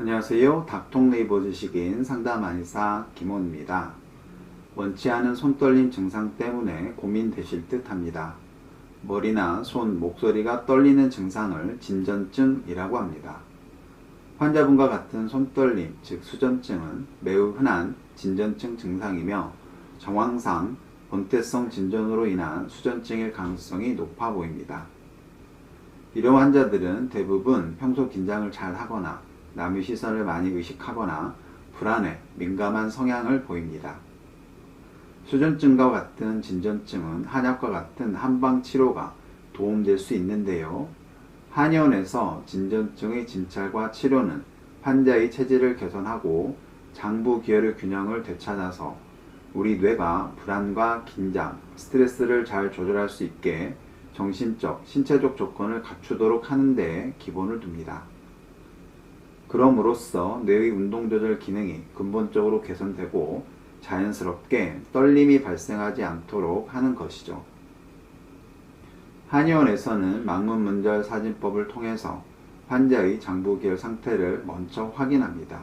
안녕하세요. 닥통 네이버 지식인 상담한의사 김원입니다. 원치 않은 손떨림 증상 때문에 고민되실 듯 합니다. 머리나 손, 목소리가 떨리는 증상을 진전증이라고 합니다. 환자분과 같은 손떨림, 즉 수전증은 매우 흔한 진전증 증상이며 정황상 본태성 진전으로 인한 수전증일 가능성이 높아 보입니다. 이런 환자들은 대부분 평소 긴장을 잘 하거나 남의 시선을 많이 의식하거나 불안해, 민감한 성향을 보입니다. 수전증과 같은 진전증은 한약과 같은 한방 치료가 도움될 수 있는데요. 한의원에서 진전증의 진찰과 치료는 환자의 체질을 개선하고 장부 기혈의 균형을 되찾아서 우리 뇌가 불안과 긴장, 스트레스를 잘 조절할 수 있게 정신적, 신체적 조건을 갖추도록 하는 데 기본을 둡니다. 그럼으로써 뇌의 운동 조절 기능이 근본적으로 개선되고 자연스럽게 떨림이 발생하지 않도록 하는 것이죠. 한의원에서는 망문문절 사진법을 통해서 환자의 장부기혈 상태를 먼저 확인합니다.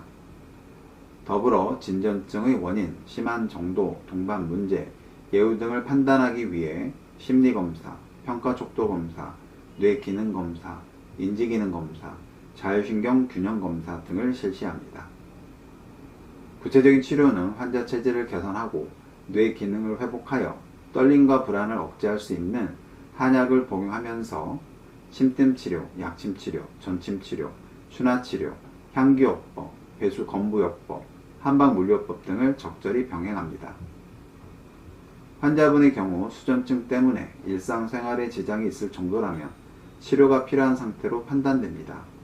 더불어 진전증의 원인, 심한 정도, 동반 문제, 예후 등을 판단하기 위해 심리검사, 평가촉도검사, 뇌기능검사, 인지기능검사, 자율신경 균형 검사 등을 실시합니다. 구체적인 치료는 환자 체질을 개선하고 뇌 기능을 회복하여 떨림과 불안을 억제할 수 있는 한약을 복용하면서 침뜸 치료, 약침 치료, 전침 치료, 순화치료, 향기요법, 배수 건부요법, 한방물리요법 등을 적절히 병행합니다. 환자분의 경우 수전증 때문에 일상생활에 지장이 있을 정도라면 치료가 필요한 상태로 판단됩니다.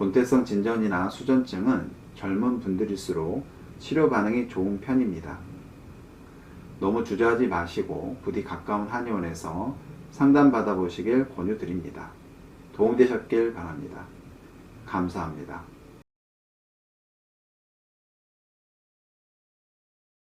본태성 진전이나 수전증은 젊은 분들일수록 치료 반응이 좋은 편입니다. 너무 주저하지 마시고 부디 가까운 한의원에서 상담 받아 보시길 권유드립니다. 도움되셨길 바랍니다. 감사합니다.